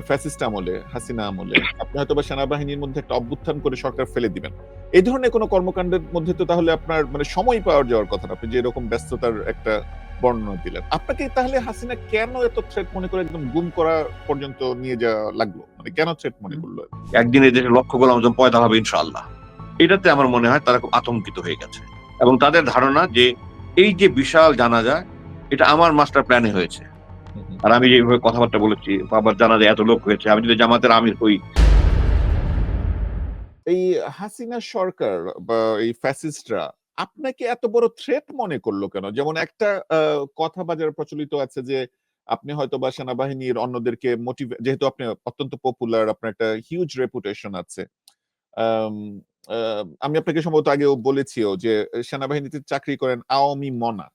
Fascist আমলে হাসিনা আমলে আপনি হয়তো বা সেনাবাহিনীর মধ্যে একটা অভ্যুত্থান করে সরকার ফেলে দিবেন। এই ধরনের কোনো কর্মকাণ্ডের মধ্যে তো তাহলে আপনার মানে সময় পাওয়ার যাওয়ার কথা আপনি যে এরকম ব্যস্ততার একটা বর্ণনা দিলেন। আপনাকে তাহলে হাসিনা কেন এত থ্রেট মনে করে একদম গুম করা পর্যন্ত নিয়ে যাওয়া লাগল? মানে কেন থ্রেট মনে করল? একদিন এই দেশের লক্ষ্য গোলাম আজম পয়দা হবে ইনশাআল্লাহ। এটাতে আমার মনে হয় তারা খুব আতঙ্কিত হয়ে গেছে। এবং তাদের ধারণা যে এই যে বিশাল জানাজা এটা আমার মাস্টার প্ল্যানে হয়েছে। আর আমি যেভাবে কথাবার্তা বলেছি, বাবার জানাজা এত লোক হয়েছে, আমি যদি জামাতের আমির হই। এই হাসিনা সরকার বা এই ফ্যাসিস্টরা আপনাকে এত বড় থ্রেট মনে করল কেন? যেমন একটা কথা বাজারে প্রচলিত আছে যে, আপনি হয়তো বা সেনাবাহিনীর অন্যদেরকে মোটিভেট যেহেতু আপনি অত্যন্ত পপুলার আপনার একটা হিউজ রেপুটেশন আছে। আমি আপনাকে সম্ভবত আগেও বলেছিও যে, সেনাবাহিনীতে চাকরি করেন আওয়ামী মনা।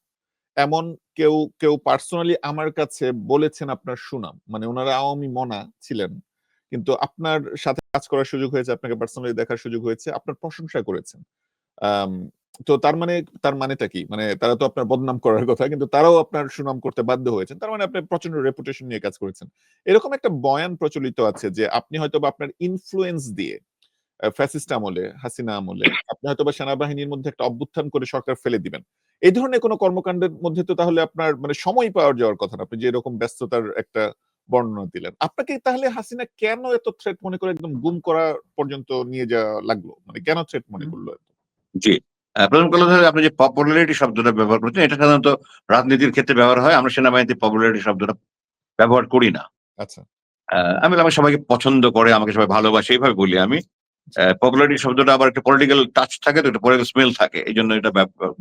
এমন কেউ কেউ পার্সোনালি আমার কাছে বলেছেন আপনার সুনাম। মানে ওনারা আওয়ামী মনা ছিলেন। কিন্তু আপনার সাথে কাজ করার সুযোগ হয়েছে, আপনাকে পার্সোনালি দেখার সুযোগ হয়েছে, আপনার প্রশংসা করেছেন। তো তার মানে তার মানেটা কি? মানে তারা তো আপনার বদনাম করার কথা, কিন্তু তারাও আপনার সুনাম করতে বাধ্য হয়েছেন। তার মানে আপনি প্রচণ্ড রেপুটেশন নিয়ে কাজ করেছেন। এরকম একটা বয়ান প্রচলিত আছে যে, আপনি হয়তো আপনার ইনফ্লুয়েন্স দিয়ে ফ্যাসিস্ট আমলে, হাসিনা আমলে, আপনি হয়তো বা সেনাবাহিনীর মধ্যে একটা অভ্যুত্থান করে সরকার ফেলে দিবেন। এই ধরনের কোনো কর্মকাণ্ডের মধ্যে তো তাহলে আপনার মানে সময় পাওয়ার যাওয়ার কথা না। আপনি যে এরকম ব্যস্ততার একটা বর্ণনা দিলেন। আপনাকে তাহলে হাসিনা কেন এত থ্রেট মনে করে একদম গুম করা পর্যন্ত নিয়ে যাওয়া লাগল? মানে কেন থ্রেট মনে করল এত? জি। প্রথম কথা আপনি যে পপুলারিটি শব্দটা ব্যবহার করছেন এটা সাধারণত রাজনীতির ক্ষেত্রে ব্যবহার হয়। আমরা সেনাবাহিনীতে পপুলারিটি শব্দটা ব্যবহার করি না। আচ্ছা। আহ, আমি আমার সবাইকে পছন্দ করে আমাকে সবাই ভালোবাসে। এইভাবে বলি আমি। পপুলারিটি শব্দটা আবার একটা পলিটিক্যাল টাচ থাকে তো একটা পলিটিক্যাল স্মেল থাকে এই জন্য এটা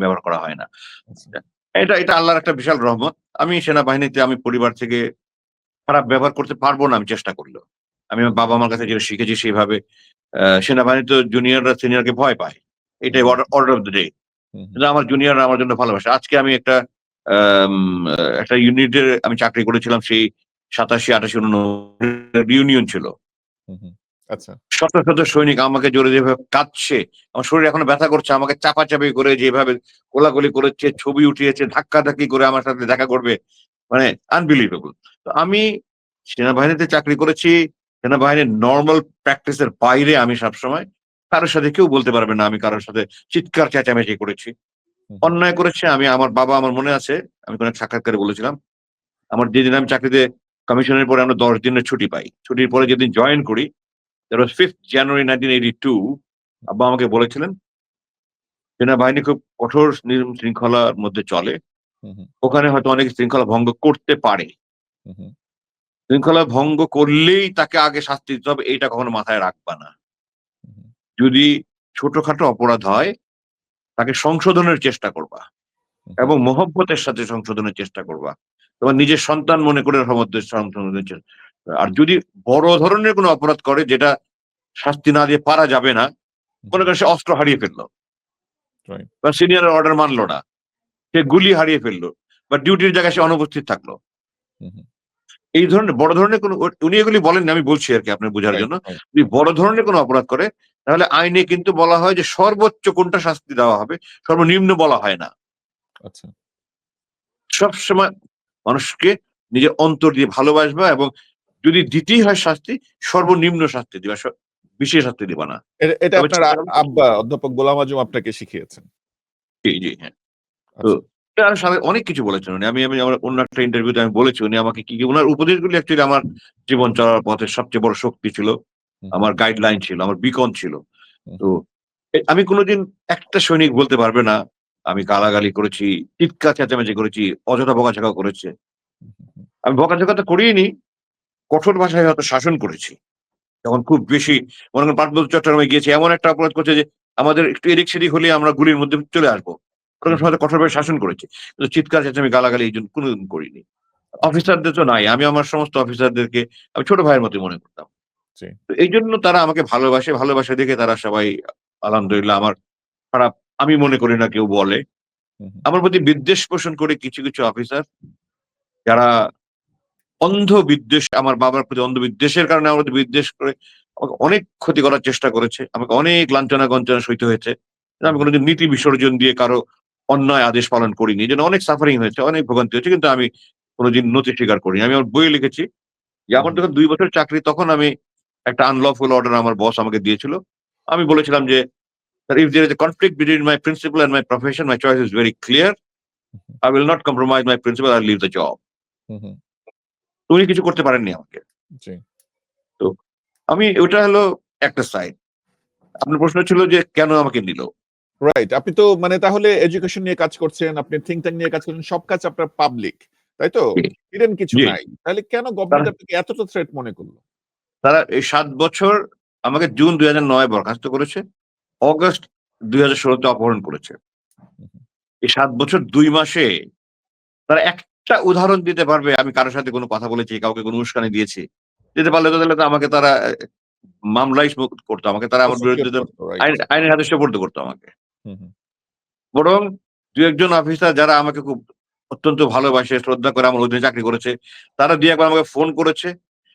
ব্যবহার করা হয় না। আচ্ছা। এটা এটা আল্লাহর একটা বিশাল রহমত। আমি সেনাবাহিনীতে আমি পরিবার থেকে খারাপ ব্যবহার করতে পারব না আমি চেষ্টা করলেও। আমি আমার বাবা আমার কাছে যেটা শিখেছি সেইভাবে সেনাবাহিনী তো জুনিয়ররা সিনিয়রকে ভয় পায়। এটাই অর্ডার অফ দ্য ডে আমার জুনিয়ররা আমার জন্য ভালোবাসে। আজকে আমি একটা একটা ইউনিটের আমি চাকরি করেছিলাম সেই সাতাশি আটাশি ইউনিয়ন ছিল। আচ্ছা। শত শত সৈনিক আমাকে জোরে যেভাবে কাঁদছে আমার শরীর এখনও ব্যথা করছে আমাকে চাপাচাপি করে যেভাবে কোলাগুলি করেছে ছবি উঠিয়েছে ধাক্কাধাক্কি করে আমার সাথে দেখা করবে মানে আনবিলিভেবল তো আমি সেনাবাহিনীতে চাকরি করেছি সেনাবাহিনীর নর্মাল প্র্যাকটিসের বাইরে আমি সবসময় কারোর সাথে কেউ বলতে পারবে না আমি কারোর সাথে চিৎকার চেঁচামেচি করেছি। অন্যায় করেছে আমি আমার বাবা আমার মনে আছে আমি কোনো সাক্ষাৎকারে বলেছিলাম আমার যেদিন আমি চাকরিতে কমিশনের পরে আমরা দশ দিনের ছুটি পাই ছুটির পরে যেদিন জয়েন করি that was fifth January nineteen eighty two আব্বা আমাকে বলেছিলেন সেনাবাহিনী খুব কঠোর শৃঙ্খলার মধ্যে চলে। ওখানে হয়তো অনেক শৃঙ্খলা ভঙ্গ করতে পারে। শৃঙ্খলা ভঙ্গ করলেই তাকে আগে শাস্তি দিতে হবে এইটা কখনো মাথায় রাখবা না। যদি ছোটখাটো অপরাধ হয় তাকে সংশোধনের চেষ্টা করবা এবং মহব্বতের সাথে সংশোধনের চেষ্টা করবা। তোমার নিজের সন্তান মনে করে সমাজের সংশোধনের চেষ্টা আর যদি বড় ধরনের কোনো অপরাধ করে যেটা শাস্তি না দিয়ে পারা যাবে না মনে করে সে অস্ত্র হারিয়ে ফেলল। বা সিনিয়র অর্ডার মানলো না সে গুলি হারিয়ে ফেলল বা ডিউটির জায়গায় সে অনুপস্থিত থাকল। এই ধরনের বড় ধরনের কোনো উনি এগুলি বলেন না, আমি বলছি আর কি আপনার বোঝার জন্য। যদি বড় ধরনের কোনো অপরাধ করে তাহলে আইনে কিন্তু বলা হয় যে সর্বোচ্চ কোনটা শাস্তি দেওয়া হবে সর্বনিম্ন বলা হয় না। আচ্ছা। সবসময় মানুষকে নিজের অন্তর দিয়ে ভালোবাসবা এবং যদি দিতেই হয় শাস্তি সর্বনিম্ন শাস্তি দিবা বিশেষ শাস্তি দিবা না। এটা আপনার আব্বা অধ্যাপক গোলাম আজম আপনাকে শিখিয়েছেন। জি জি হ্যাঁ। তো অনেক কিছু বলেছেন উনি। আমি আমি আমার অন্য একটা ইন্টারভিউতে আমি বলেছি উনি আমাকে কি কি ওনার উপদেশগুলি অ্যাকচুয়ালি আমার জীবন চলার পথে সবচেয়ে বড় শক্তি ছিল। আমার গাইডলাইন ছিল আমার বিকন ছিল। তো আমি কোনোদিন একটা সৈনিক বলতে পারবে না। আমি গালাগালি করেছি চিৎকার চেঁচামেচি করেছি অযথা বকাঝকা করেছে। আমি বকাঝকা তো করিনি কঠোর ভাষায় হয়তো শাসন করেছি। যখন খুব বেশি মনে করেন পার্বত্য চট্টগ্রামে গিয়েছি এমন একটা অপরাধ করছে যে আমাদের একটু এদিক সেদিক হলে আমরা গুলির মধ্যে চলে আসব। ওরকম সময় কঠোরভাবে শাসন করেছি। কিন্তু চিৎকার চেঁচামেচি গালাগালি এই জন্য কোনোদিন করিনি। অফিসারদের তো নাই। আমি আমার সমস্ত অফিসারদেরকে আমি ছোট ভাইয়ের মতো মনে করতাম। এই জন্য তারা আমাকে ভালোবাসে ভালোবাসে দেখে তারা সবাই আলহামদুলিল্লাহ আমার খারাপ আমি মনে করি না কেউ বলে। আমার প্রতি বিদ্বেষ পোষণ করে কিছু কিছু অফিসার যারা অন্ধ বিদ্বেষ আমার বাবার প্রতি অন্ধ বিদ্বেষের কারণে আমার বিদ্বেষ করে আমাকে অনেক ক্ষতি করার চেষ্টা করেছে আমাকে অনেক লাঞ্ছনা গঞ্চনা সইতে হয়েছে। আমি কোনোদিন নীতি বিসর্জন দিয়ে কারও অন্যায় আদেশ পালন করিনি জন্য অনেক সাফারিং হয়েছে অনেক ভোগান্তি হয়েছে কিন্তু আমি কোনোদিন নতি স্বীকার করিনি। আমি আমার বইয়ে লিখেছি যে আমার যখন দুই বছর চাকরি তখন আমি একটা আনলফুল অর্ডার আমার বস আমাকে দিয়েছিল। আমি বলেছিলাম যে if conflict between my principle and my profession my choice is very clear. I will not compromise my principle I'll leave the job. হুম, হুম, তো উনি কিছু করতে পারেননি আমাকে। তো আমি ওটা হলো একটা সাইড আপনার প্রশ্ন ছিল যে কেন আমাকে নিল? রাইট আপনি তো মানে তাহলে এডুকেশন নিয়ে কাজ করছেন আপনি থিঙ্ক ট্যাঙ্ক নিয়ে কাজ করছেন সব কাজ আপনার পাবলিক তাই তো? হিডেন কিছু নাই। তাহলে কেন গভর্নমেন্ট আপনাকে এতটা থ্রেট মনে করল? তারা এই সাত বছর আমাকে জুন দুই হাজার নয় বরখাস্ত করেছে অগস্ট দুই হাজার ষোলোতে অপহরণ করেছে। এই সাত বছর দুই মাসে তারা একটা উদাহরণ দিতে পারবে আমি কারোর সাথে কোনো কথা বলেছি কাউকে কোনো উস্কানি দিয়েছি। দিতে পারলে তো তাহলে তো আমাকে তারা আহ, মামলাই করতো আমাকে তারা আমার বিরুদ্ধে আইনের হাতে সুপর্দ করতো আমাকে। বরং দু একজন অফিসার যারা আমাকে খুব অত্যন্ত ভালোবাসে শ্রদ্ধা করে আমার অধীনে চাকরি করেছে তারা দিয়ে একবার আমাকে ফোন করেছে।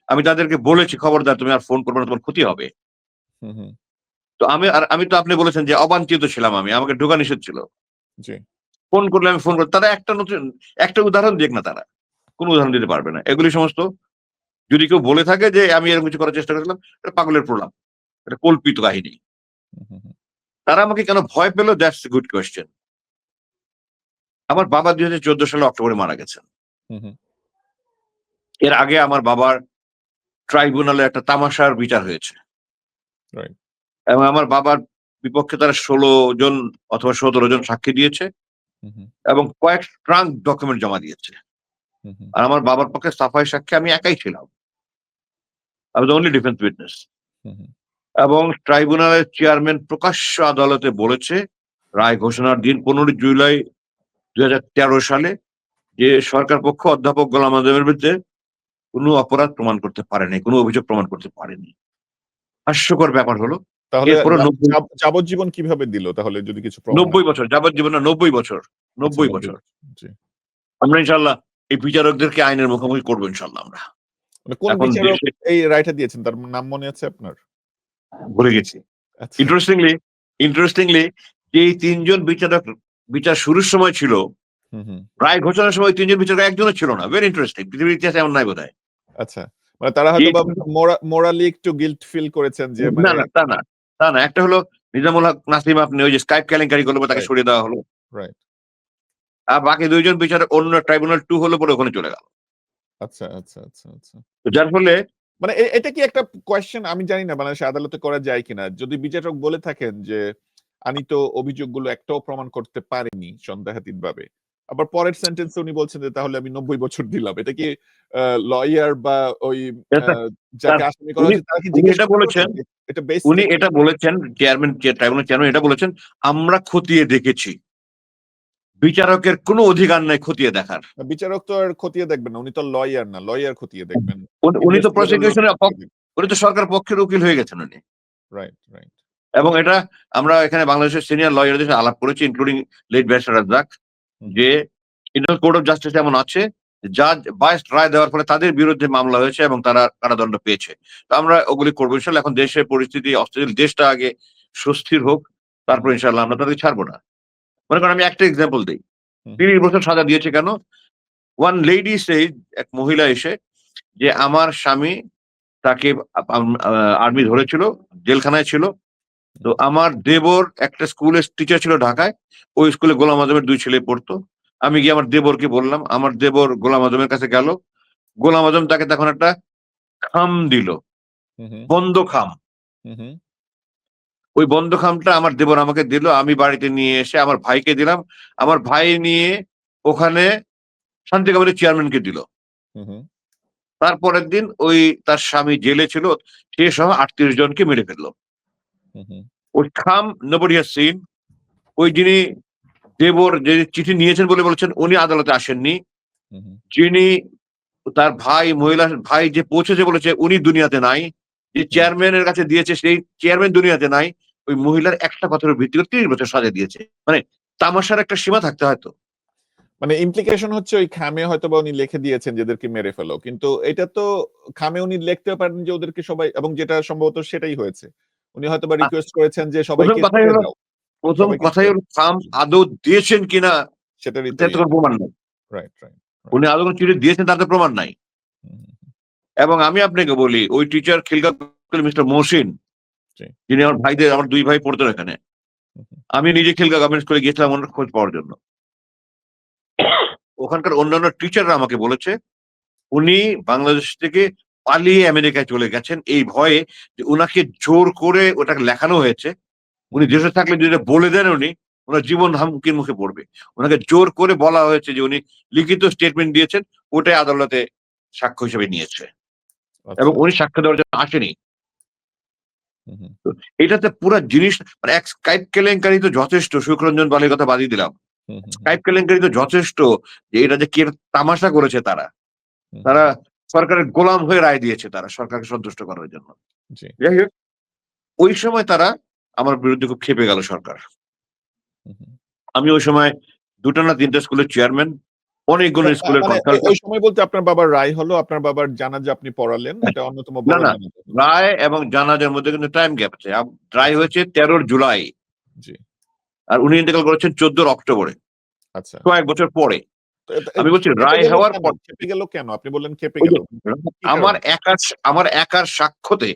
আমি তাদেরকে বলেছি খবরদার তুমি আর ফোন করবে না তোমার ক্ষতি হবে। তো আমি আর আমি তো আপনি বলেছেন যে অবাঞ্ছিত ছিলাম আমি আমাকে ঢোকা নিষেধ ছিল ফোন করলে আমি ফোন করি। তারা একটা নতুন একটা উদাহরণ দেখ না তারা। কোন উদাহরণ দিতে পারবে না। এগুলি সমস্ত যদি কেউ বলে থাকে যে আমি এরকম কিছু করার চেষ্টা করেছিলাম এটা পাগলের প্রলাপ। এটা কল্পিত কাহিনী। তারা আমাকে কেন ভয় পেল? দ্যাটস গুড কোয়েশ্চেন আমার বাবা দুই হাজার চোদ্দ সালে অক্টোবরে মারা গেছেন। এর আগে আমার বাবার ট্রাইব্যুনালে একটা তামাশার বিচার হয়েছে। এবং আমার বাবার বিপক্ষে তারা ষোলো জন অথবা সতেরো জন সাক্ষী দিয়েছে। এবং কয়েক ট্রাঙ্ক ডকুমেন্ট জমা দিয়েছে। আর আমার বাবার পক্ষে সাফাই সাক্ষী আমি একাই ছিলাম। আমি অনলি ডিফেন্স উইটনেস এবং ট্রাইব্যুনালের চেয়ারম্যান প্রকাশ্য আদালতে বলেছে রায় ঘোষণার দিন পনেরোই জুলাই দুই হাজার তেরো সালে যে সরকার পক্ষ অধ্যাপক গোলাম আজমের বিরুদ্ধে কোনো অপরাধ প্রমাণ করতে পারেনি কোনো অভিযোগ প্রমাণ করতে পারেনি। হাস্যকর ব্যাপার হলো তাহলে যাবজ্জীবন কীভাবে দিল? তাহলে যদি কিছু নব্বই বছর যাবজ্জীবন না নব্বই বছর আচ্ছা, নব্বই বছর আমরা ইনশাল্লাহ এই বিচারকদেরকে আইনের মুখোমুখি করব ইনশাল্লাহ আমরা। মানে কোন বিচারক এই রায়টা দিয়েছেন? তার নাম মনে আছে আপনার? ভুলে গেছি। আচ্ছা, ইন্টারেস্টিংলি ইন্টারেস্টিংলি যে এই তিনজন বিচারক বিচার শুরুর সময় ছিল রায় ঘোষণার সময় তিনজন বিচারক একজনও ছিল না। ভেরি ইন্টারেস্টিং পৃথিবীর ইতিহাসে এমন নাই বোধহয়। আচ্ছা মানে তারা হয়তো মোরালি একটু গিল্ট ফিল করেছেন যে না মানে না তা না। তা না একটা হলো নিজামুল হক নাসিম আপনি ওই যে স্কাইপ কেলেঙ্কারি করল তাকে সরিয়ে দেওয়া হলো. আর বাকি দুইজন বিচারক অন্য ট্রাইব্যুনাল টু হলো পরে ওখানে চলে গেল। আচ্ছা আচ্ছা আচ্ছা আচ্ছা। তো যার ফলে মানে এটা কি একটা কোয়েশ্চেন আমি জানি না বাংলাদেশে আদালতে করা যায় কিনা? যদি বিচারক বলে থাকেন যে আমি তো অভিযোগগুলো একটাও প্রমাণ করতে পারিনি সন্দেহাতীত ভাবে আবার পরের সেন্টেন্সে উনি বলছেন যে তাহলে আমি নব্বই বছর দিলাম। এটা কি লয়ার বা ওই যাকে আসামি করা উনি- তারা কি জিজ্ঞেস বলেছেন, এটা বেস উনি এটা বলেছেন চেয়ারম্যান ট্রাইব্যুনাল চেয়ারম্যান এটা বলেছেন আমরা খতিয়ে দেখেছি। বিচারকের কোনো অধিকার নাই খতিয়ে দেখার। বিচারক তো আর খতিয়ে দেখবেন না উনি তো লয়ার না লয়ার খতিয়ে দেখবেন। উনি- উনি তো প্রসিকিউশনের উনি তো সরকার পক্ষের উকিল হয়ে গেছেন উনি। রাইট রাইট এবং এটা আমরা এখানে বাংলাদেশের সিনিয়র লয়ারদের সাথে আলাপ করেছি ইনক্লুডিং লেট ব্যারিস্টার রাজ্জাক যে ইন্টারনাল কোর্ট অফ জাস্টিস এমন আছে জাজ বায়াস রায় দেওয়ার ফলে তাদের বিরুদ্ধে মামলা হয়েছে এবং তারা কারাদণ্ড পেয়েছে। তো আমরা ওগুলি করব। ইনশাল্লাহ এখন দেশের পরিস্থিতি অস্থির। দেশটা আগে সুস্থির হোক তারপর ইনশাল্লাহ আমরা তাদেরকে ছাড়বো না। মনে করেন আমি একটা এক্সাম্পল দিই। তিরিশ বছর সাজা দিয়েছে কেন? ওয়ান লেডি সে এক মহিলা এসে যে আমার স্বামী তাকে আর্মি ধরেছিল জেলখানায় ছিল তো আমার দেবর একটা স্কুলের টিচার ছিল ঢাকায় ওই স্কুলে গোলাম আজমের দুই ছেলে পড়তো। আমি গিয়ে আমার দেবরকে বললাম আমার দেবর গোলাম আজমের কাছে গেল। গোলাম আজম তাকে তখন একটা খাম দিল বন্ধ খাম। ওই বন্ধ খামটা আমার দেবর আমাকে দিল আমি বাড়িতে নিয়ে এসে আমার ভাইকে দিলাম। আমার ভাই নিয়ে ওখানে শান্তি কমিটির চেয়ারম্যানকে দিল। তারপরের দিন ওই তার স্বামী জেলে ছিল সে সহ আটত্রিশ জনকে মেরে ফেলল। ওই খাম নবডি হ্যাজ সিন ওই যিনি দেবর যে চিঠি নিয়েছেন বলে বলেছেন উনি আদালতে আসেননি। যিনি তার ভাই মহিলা ভাই যে পৌঁছেছে বলেছে উনি দুনিয়াতে নাই। যে চেয়ারম্যানের কাছে দিয়েছে সেই চেয়ারম্যান দুনিয়াতে নাই। ওই মহিলার একটা কথার ভিত্তি করে তিরিশ বছর সাজা দিয়েছে। মানে তামাশার একটা সীমা থাকতে হয়তো মানে ইমপ্লিকেশন হচ্ছে ওই খামে হয়তো বা উনি লিখে দিয়েছেন যে এদেরকে মেরে ফেলো। কিন্তু এটা তো খামে উনি লিখতে পারেন যে ওদেরকে সবাই এবং যেটা সম্ভবত সেটাই হয়েছে। উনি হয়তো বা রিকোয়েস্ট করেছেন যে সবাইকে ছেড়ে প্রথম কথাই হলো খাম আদৌ দিয়েছেন কিনা সেটা প্রমাণ নাই। রাইট রাইট উনি আদৌ কোনো চিঠি দিয়েছেন তার তো প্রমাণ নাই। এবং আমি আপনাকে বলি ওই টিচার খিলগা মিস্টার মহসিন যিনি আমার ভাইদের আমার দুই ভাই পড়তেন এখানে। আমি নিজে খিলগা গভর্নমেন্ট স্কুলে গিয়েছিলাম ওনার খোঁজ পাওয়ার জন্য। ওখানকার অন্যান্য টিচাররা আমাকে বলেছে উনি বাংলাদেশ থেকে পালিয়ে আমেরিকায় চলে গেছেন। এই ভয়ে যে ওনাকে জোর করে ওটাকে লেখানো হয়েছে। উনি দেশে থাকলে যদি বলে দেন উনি ওনার জীবন হুমকির মুখে পড়বে। ওনাকে জোর করে বলা হয়েছে যে উনি লিখিত স্টেটমেন্ট দিয়েছেন ওটাই আদালতে সাক্ষ্য হিসেবে নিয়েছে। আচ্ছা। এবং উনি সাক্ষ্য দেওয়ার জন্য আসেনি। এটাতে পুরো জিনিস মানে এক স্কাইপ কেলেঙ্কারি তো যথেষ্ট সুখরঞ্জন বালের কথা বাদিয়ে দিলাম। স্কাইপ কেলেঙ্কারি তো যথেষ্ট যে এটা যে কি তামাশা করেছে তারা। তারা সরকারের গোলাম হয়ে রায় দিয়েছে তারা সরকারকে সন্তুষ্ট করার জন্য। যাই হোক ওই সময় তারা আমার বিরুদ্ধে খুব খেপে গেল সরকার। আমি ওই সময় দুটো না তিনটা স্কুলের চেয়ারম্যান অনেকগুলো স্কুলের মানে ওই সময় বলতে আপনার বাবার রায় হলো আপনার বাবার জানাজা আপনি পড়ালেন এটা অন্যতম না, না। রায় এবং জানাজার মধ্যে কিন্তু টাইম গ্যাপ আছে। রায় হয়েছে তেরোর জুলাই। জি। আর উনি ইন্তেকাল করেছেন চোদ্দোর অক্টোবরে। আচ্ছা। কয়েক বছর পরে। আমি বলছি রায় হওয়ার? পর খেপে গেল কেন? আপনি বললেন খেপে গেল। আমার একার আমার একার সাক্ষ্যতে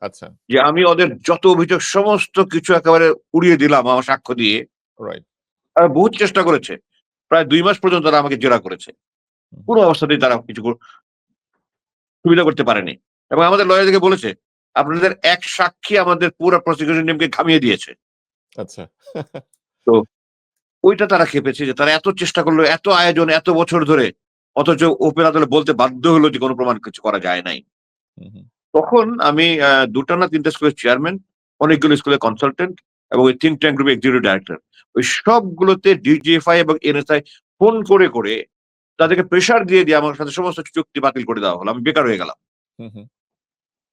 আচ্ছা। যে আমি ওদের যত অভিযোগ সমস্ত কিছু একেবারে উড়িয়ে দিলাম আমার সাক্ষ্য দিয়ে। রাইট তারা বহুত চেষ্টা করেছে। প্রায় দুই মাস পর্যন্ত তারা আমাকে জেরা করেছে। কোনো অবস্থাতেই তারা কিছু সুবিধা করতে পারেনি। এবং আমাদের লয়ার লয়ারদেরকে বলেছে আপনাদের এক সাক্ষী আমাদের পুরো প্রসিকিউশন টিমকে ঘামিয়ে দিয়েছে। আচ্ছা। ওইটা তারা খেপেছে যে তারা এত চেষ্টা করল এত আয়োজন এত বছর ধরে অথচ ওপেন আদালত বলতে বাধ্য হলো যে কোনো প্রমাণ কিছু করা যায় নাই। তখন আমি দুটা না তিনটা স্কুলের চেয়ারম্যান অনেকগুলো স্কুলের কনসালটেন্ট এবং ওই থিঙ্ক ট্যাঙ্ক গ্রুপের এক্সিকিউটিভ ডাইরেক্টর ওই সবগুলোতে ডিজিএফআই এবং এনএসআই ফোন করে করে তাদেরকে প্রেশার দিয়ে দিয়ে আমার সাথে সমস্ত চুক্তি বাতিল করে দেওয়া হলো আমি বেকার হয়ে গেলাম।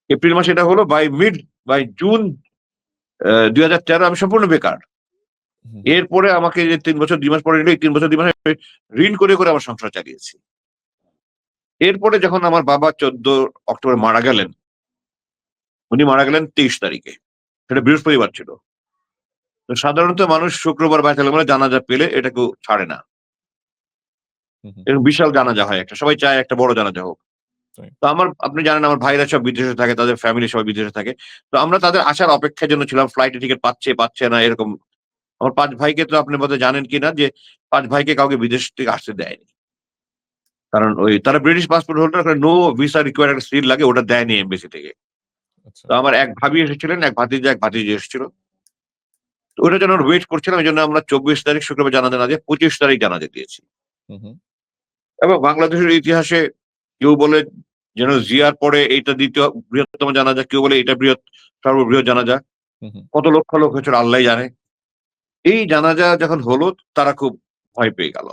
এপ্রিল মাসে এটা হলো বাই মিড বাই জুন দুই হাজার তেরো আমি সম্পূর্ণ বেকার। এরপরে আমাকে যে তিন বছর দুই মাস পরে নিলো এই তিন বছর দুই মাস ঋণ করে করে আমার সংসার চালিয়েছি। এরপরে যখন আমার বাবা চোদ্দ অক্টোবর মারা গেলেন উনি মারা গেলেন তেইশ তারিখে। সেটা বৃহস্পতিবার ছিল। তো সাধারণত মানুষ শুক্রবার বাইতালে বলে জানাজা পেলে এটা কেউ ছাড়ে না। এরকম বিশাল জানাজা হয় একটা। সবাই চায় একটা বড় জানাজা হোক। তো আমার আপনি জানেন আমার ভাইরা সব বিদেশে থাকে তাদের ফ্যামিলি সবাই বিদেশে থাকে। তো আমরা তাদের আসার অপেক্ষার জন্য ছিলাম ফ্লাইটে টিকিট পাচ্ছে পাচ্ছে না এরকম আমার পাঁচ ভাইকে তো আপনি বোধহয় জানেন কিনা যে পাঁচ ভাইকে কাউকে বিদেশ থেকে আসতে দেয়নি। কারণ ওই তারা British passport holder no visa require একটা সিট লাগে ওটা দেয়নি এমবেসি থেকে। আচ্ছা। তো আমার এক ভাবি এসেছিলেন এক ভাতিজা এক ভাতিজি এসেছিল। তো ওটার জন্য ওয়েট করছিলাম এই জন্য আমরা চব্বিশ তারিখ শুক্রবার জানাজা না দিয়ে পঁচিশ তারিখ জানাজা দিয়েছি। এবং বাংলাদেশের ইতিহাসে কেউ বলে যেন জিয়ার পরে এইটা দ্বিতীয় বৃহত্তম জানাজা কেউ বলে এটা বৃহৎ সর্ববৃহৎ জানাজা কত লক্ষ লোক হয়েছিল আল্লাহ জানে। এই জানাজা যখন হলো তারা খুব ভয় পেয়ে গেল।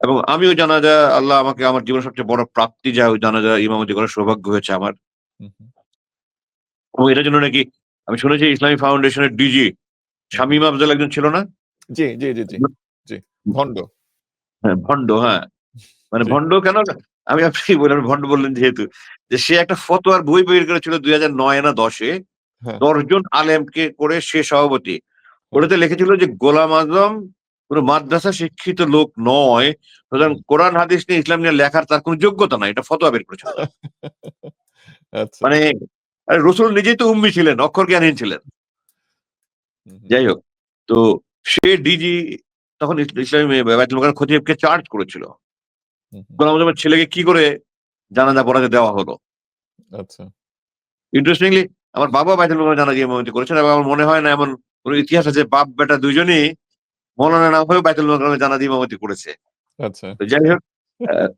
এবং আমিও জানাজা আল্লাহ আমাকে আমার জীবনের সবচেয়ে বড় প্রাপ্তি যা ওই জানাজা ইমামতি করার সৌভাগ্য হয়েছে আমার। এবং এটার জন্য নাকি আমি শুনেছি ইসলামী ফাউন্ডেশনের ডিজি শামীম আফজাল একজন ছিল না? জি জি জি জি। জি ভণ্ড। হ্যাঁ ভণ্ড হ্যাঁ। মানে জি। ভণ্ড কেন? আমি আপনি বললাম ভণ্ড বললেন যেহেতু। যে সে একটা ফতোয়ার বই বের করেছিল দুই হাজার নয় না দশে। হ্যাঁ। দশজন আলেমকে করে সে সভাপতি। ওটাতে লিখেছিল যে গোলাম আজম কোন মাদ্রাসা শিক্ষিত লোক নয়। সুতরাং কোরআন হাদিস নিয়ে ইসলাম নিয়ে লেখার তার কোনো যোগ্যতা নাই এটা ফতোয়া বের করেছিল। আচ্ছা। মানে আরে রসুল নিজেই তো উম্মি ছিলেন অক্ষর জ্ঞানহীন ছিলেন। যাই হোক তো সে ডিজি তখন ইস- ইসলামী খতিবকে চার্জ করেছিল। গোলাম আজমের ছেলেকে কি করে জানাজা পড়াতে দেওয়া হলো? আচ্ছা। ইন্টারেস্টিংলি আমার বাবা বাইতুল জানাজা ইমামতি করেছেন এবং আমার মনে হয় না এমন কোন ইতিহাস আছে বাপ বেটা দুজনেই মৌলানা না হয়েও বাইতুল মোকাররমে জানাজা ইমামতি করেছে। আচ্ছা। যাই হোক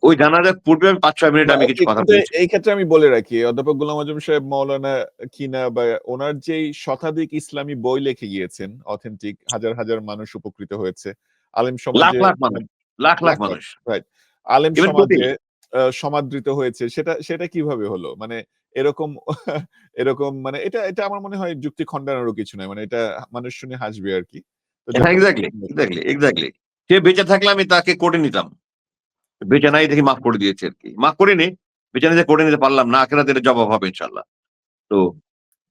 ওই জানাজার পূর্বে আমি পাঁচ ছয় মিনিট আমি কিছু কথা কিন্তু এই ক্ষেত্রে আমি বলে রাখি অধ্যাপক গোলাম আজম সাহেব মৌলানা কিনা বা ওনার যেই শতাধিক ইসলামী বই লিখে গিয়েছেন অথেন্টিক হাজার হাজার মানুষ উপকৃত হয়েছে। আলেম সমাজে লাখ মানুষ লাখ লাখ লাখ লাখ। মানুষ। আলেম Even সমাজে সমাদৃত হয়েছে। সেটা সেটা কীভাবে হলো? মানে এরকম এরকম মানে এটা এটা আমার মনে হয় যুক্তি খণ্ডানোরও কিছু নয়। মানে এটা মানুষ শুনে হাসবে আর কি। হ্যাঁ এক্স্যাক্টলি এক্স্যাক্টলি এক্স্যাক্টলি সে বেঁচে থাকলে আমি তাকে করে নিতাম। বেঁচে নাই দেখি মাফ করে দিয়েছে আর কি। মাফ করিনি বেঁচে নিতে কোর্টে নিতে পারলাম না। আখেরাতে এর জবাব হবে ইনশাল্লাহ তো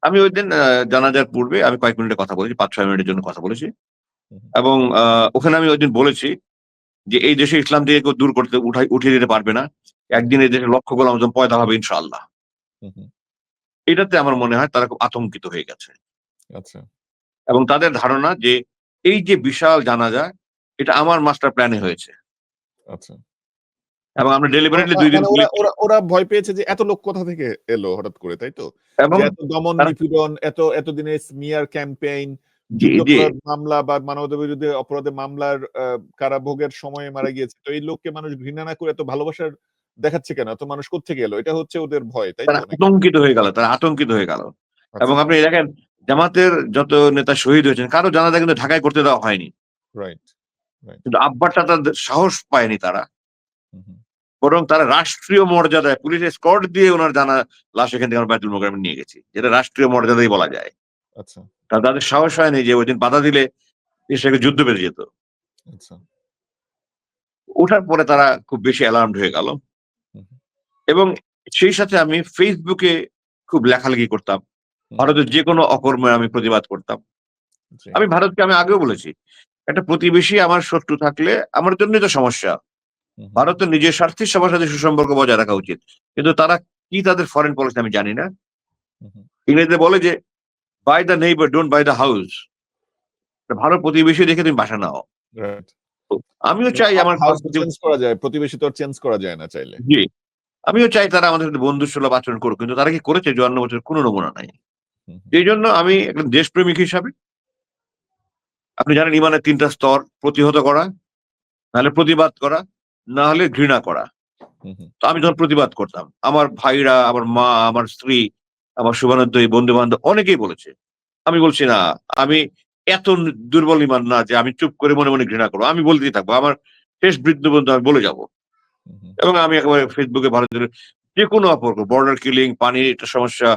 আমি ওই দিন জানাজার পূর্বে আমি কয়েক মিনিটে কথা বলেছি পাঁচ ছয় মিনিটের জন্য কথা বলেছি। এবং আহ, ওখানে আমি ওই দিন বলেছি যে এই দেশে ইসলাম থেকে কেউ দূর করতে উঠাই উঠিয়ে দিতে পারবে না। একদিন এই দেশে লক্ষ গোলাম আজম পয়দা হবে হুম, এটাতে আমার মনে হয় তারা খুব আতঙ্কিত হয়ে গেছে। আচ্ছা। এবং তাদের ধারণা যে এই যে বিশাল জানাজা এটা আমার মাস্টার প্ল্যানে হয়েছে। আচ্ছা। এবং আমরা ডেলিভারিটলি দুই দিন মানে ওরা ভয় পেয়েছে যে এত লোক কোথা থেকে এলো হঠাৎ করে তাই তো? এবং এত দমন নিপীড়ন এত এতদিনের স্মিয়ার ক্যাম্পেইন জি জি। যুদ্ধাপরাধ মামলা বা মানবতা বিরুদ্ধে অপরাধের মামলার আহ, কারাভোগের সময়ে মারা গিয়েছে। তো এই লোককে মানুষ ঘৃণা না করে এত ভালোবাসার দেখাচ্ছে কেন? এত মানুষ কোথেকে এলো? এটা হচ্ছে ওদের ভয় তাই? আতঙ্কিত হয়ে গেল তারা আতঙ্কিত হয়ে গেল। আচ্ছা, এবং আপনি দেখেন জামাতের যত নেতা শহীদ হয়েছেন কারও জানাজা কিন্তু ঢাকায় করতে দেওয়া হয়নি। রাইট কিন্তু আব্বারটা তাদের সাহস পায়নি তারা। বরং তারা রাষ্ট্রীয় মর্যাদায় পুলিশ স্কট দিয়ে ওনার জানা লাশ এখান থেকে আমরা বাইতুল মোকারমে নিয়ে গেছি যেটা রাষ্ট্রীয় মর্যাদাই বলা যায়। আচ্ছা। তা তাদের সাহস হয়নি যে ওই দিন বাধা দিলে একটা যুদ্ধ বেঁধে যেত। আচ্ছা। ওঠার পরে তারা খুব বেশি অ্যালার্মড হয়ে গেল। এবং সেই সাথে আমি ফেসবুকে খুব লেখালেখি করতাম। ভারতের যে কোনো অকর্মে আমি প্রতিবাদ করতাম। আমি ভারতকে আমি আগেও বলেছি একটা প্রতিবেশী আমার শত্রু থাকলে আমার জন্যই তো সমস্যা। ভারতের নিজের স্বার্থের সবার সাথে সুসম্পর্ক বজায় রাখা উচিত। কিন্তু তারা কি তাদের ফরেন পলিসি আমি জানি না। ইংরেজিতে বলে যে buy the neighbour don't buy the house ভালো প্রতিবেশী দেখে তুমি বাসা নাও. আমিও চাই আমার হাউস চেঞ্জ করা যায় প্রতিবেশী তো চেঞ্জ করা যায় না চাইলে। জি। আমিও চাই তারা আমাদের সাথে বন্ধু সুলভ আচরণ করুক কিন্তু তারা কি করেছে? চুয়ান্ন বছর কোনো নমুনা নাই। এই জন্য আমি একজন দেশপ্রেমিক হিসাবে আপনি জানেন ইমানের তিনটা স্তর প্রতিহত করা নাহলে প্রতিবাদ করা না হলে ঘৃণা করা। তো আমি যখন প্রতিবাদ করতাম আমার ভাইরা আমার মা আমার স্ত্রী আমার শুভানুদ্দয়ী বন্ধু বান্ধব অনেকেই বলেছে আমি বলছি না আমি এত দুর্বল ইমান না যে আমি চুপ করে মনে মনে ঘৃণা করব। আমি বলতেই থাকব। আমার শেষ বৃদ্ধ বন্ধু আমি বলে যাব। এবং আমি একেবারে ফেসবুকে ভারতের যে কোনো অপর্ক বর্ডার কিলিং পানির একটা সমস্যা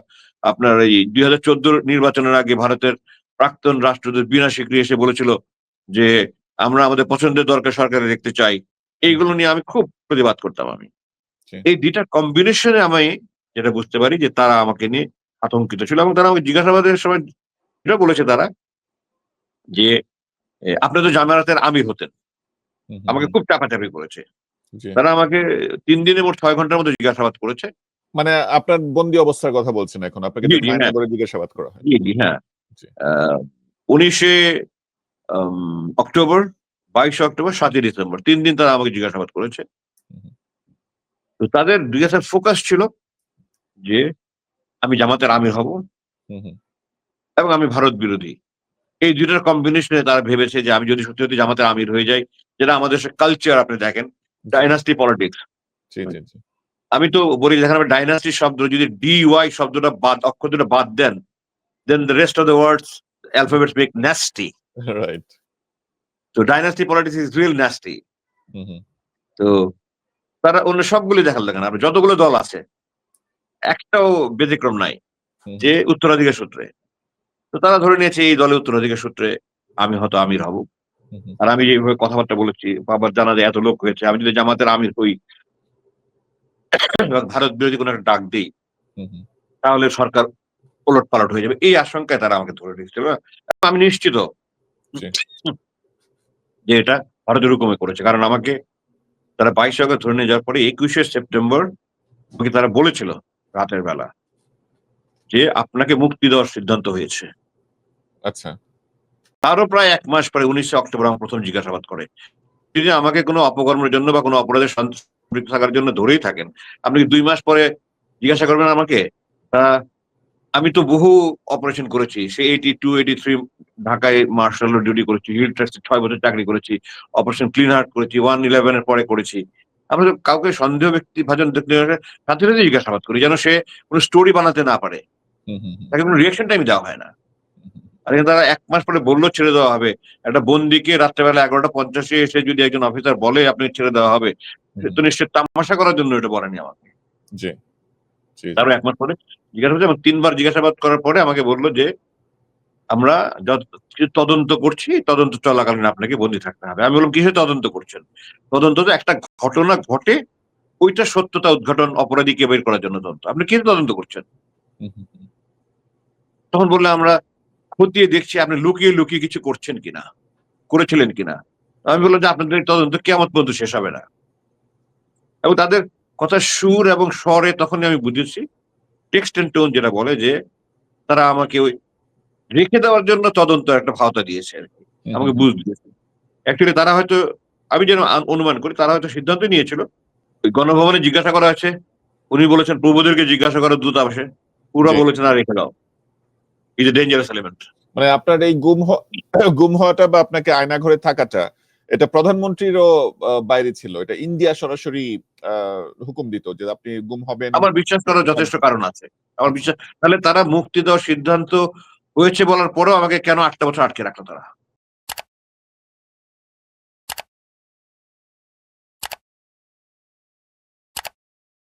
আপনার এই দুই হাজার চোদ্দোর নির্বাচনের আগে ভারতের প্রাক্তন রাষ্ট্রদূত বিনা স্বীকৃতি এসে বলেছিল যে আমরা আমাদের পছন্দের দরকার সরকারে দেখতে চাই। এইগুলো নিয়ে আমি খুব প্রতিবাদ করতাম আমি। এই দুইটা কম্বিনেশনে আমি যেটা বুঝতে পারি যে তারা আমাকে নিয়ে আতঙ্কিত ছিল এবং তারা আমাকে জিজ্ঞাসাবাদের সময় যেটা বলেছে তারা যে আপনি তো জামায়াতের আমির হতেন। আমাকে খুব চাপাচাপি করেছে। তারা আমাকে তিন দিনে মোট ছয় ঘণ্টার মধ্যে জিজ্ঞাসাবাদ করেছে। মানে আপনার বন্দি অবস্থার কথা বলছেন এখন আপনাকে হ্যাঁ। জিজ্ঞাসাবাদ করা হয়। জি হ্যাঁ। উনিশে অক্টোবর বাইশে অক্টোবর সাতই ডিসেম্বর তিন দিন তারা আমাকে জিজ্ঞাসাবাদ করেছে। তো তাদের জিজ্ঞাসার ফোকাস ছিল যে আমি জামাতের আমির হব এবং আমি ভারত বিরোধী। এই দুইটার কম্বিনেশনে তারা ভেবেছে যে আমি যদি সত্যি সত্যি জামাতের আমির হয়ে যাই যেটা আমাদের কালচার আপনি দেখেন ডাইনাস্টি পলিটিক্স আমি তো বলি যেখানে ডাইনাস্টি শব্দ যদি ডি ওয়াই শব্দটা বাদ অক্ষর দুটো বাদ then then the rest of the words alphabets make nasty right তো dynasty politics is real nasty তো তারা অন্য সবগুলি দেখাল দেখেন আপনি যতগুলো দল আছে একটাও ব্যতিক্রম নাই যে উত্তরাধিকার সূত্রে। তো তারা ধরে নিয়েছে এই দলে উত্তরাধিকার সূত্রে আমি হয়তো আমির হব। আর আমি যেভাবে কথাবার্তা বলেছি বাবার জানা যায় এত লোক হয়েছে আমি যদি জামাতের আমির হই ভারত বিরোধী কোনো একটা ডাক দিই তাহলে সরকার ওলট পালট হয়ে যাবে। এই আশঙ্কায় তারা আমাকে ধরে রেখেছিল আমি নিশ্চিত যে এটা ভারত এরকমই করেছে। কারণ আমাকে তারা বাইশে আগস্ট ধরে নিয়ে যাওয়ার পরে একুশে সেপ্টেম্বর আমাকে তারা বলেছিল রাতের বেলা যে আপনাকে মুক্তি দেওয়ার সিদ্ধান্ত হয়েছে। আচ্ছা। তারও প্রায় এক মাস পরে উনিশে অক্টোবর আমার প্রথম জিজ্ঞাসাবাদ করে। যদি আমাকে কোনো অপকর্মের জন্য বা কোনো অপরাধের সম্পৃক্ত থাকার জন্য ধরেই থাকেন। আপনি দুই মাস পরে জিজ্ঞাসা করবেন আমাকে? আমি তো বহু অপারেশন করেছি সে এইটি টু এইটি থ্রি ঢাকায় মার্শাল ডিউটি করেছি হিল ট্রাস্টে ছয় বছর চাকরি করেছি অপারেশন ক্লিন হার্ট করেছি ওয়ান ইলেভেনের পরে করেছি। আমরা তো কাউকে সন্দেহ ব্যক্তি ভাজন সাথে সাথে জিজ্ঞাসাবাদ করি যেন সে কোনো স্টোরি বানাতে না পারে। তাকে কোনো রিয়াকশন টাইম দেওয়া হয় না। আর এখানে তারা এক মাস পরে বলল ছেড়ে দেওয়া হবে। একটা বন্দিকে রাত্রেবেলা এগারোটা পঞ্চাশে এসে যদি একজন অফিসার বলে আপনি ছেড়ে দেওয়া হবে তো নিশ্চয় তামাশা করার জন্য এটা বলেনি আমাকে। জি। তারও এক মাস পরে জিজ্ঞাসা করছে এবং তিনবার জিজ্ঞাসাবাদ করার পরে আমাকে বলল যে আমরা তদন্ত করছি তদন্ত চলাকালীন আপনাকে বন্দি থাকতে হবে। আমি বললাম কিসে তদন্ত করছেন? তদন্ত তো একটা ঘটনা ঘটে ওইটা সত্যতা উদ্ঘাটন অপরাধীকে বের করার জন্য তদন্ত। আপনি কিসে তদন্ত করছেন? তখন বললে আমরা খতিয়ে দেখছি আপনি লুকিয়ে লুকিয়ে কিছু করছেন কিনা? করেছিলেন কিনা? আমি বললাম যে আপনাদের তদন্ত কেমন পর্যন্ত শেষ হবে না। এবং তাদের কথা সুর এবং স্বরে তখনই আমি বুঝেছি। টেক্সট এন্ড টোন যেটা বলে যে তারা আমাকে ওই রেখে দেওয়ার জন্য তদন্ত একটা ভাওতা দিয়েছে আর কি। আমাকে বুঝ দিয়েছে। অ্যাকচুয়ালি তারা হয়তো আমি যেন অনুমান করি তারা হয়তো সিদ্ধান্ত নিয়েছিল। ওই গণভবনে জিজ্ঞাসা করা হয়েছে। উনি বলেছেন প্রভুদেরকে জিজ্ঞাসা করার দূতাবাসে পুরো। বলেছেন আর রেখে দাও। ইজ এ ডেঞ্জারাস এলিমেন্ট মানে আপনার এই গুম গুম হওয়াটা বা আপনাকে আয়না ঘরে থাকাটা এটা প্রধানমন্ত্রীরও বাইরে ছিল। এটা ইন্ডিয়া সরাসরি আহ, হুকুম দিত যে আপনি গুম হবেন। আমার বিশ্বাস করার যথেষ্ট কারণ আছে। আমার বিশ্বাস তাহলে তারা মুক্তি দেওয়ার সিদ্ধান্ত হয়েছে বলার পরেও আমাকে কেন আটটা বছর আটকে রাখল তারা?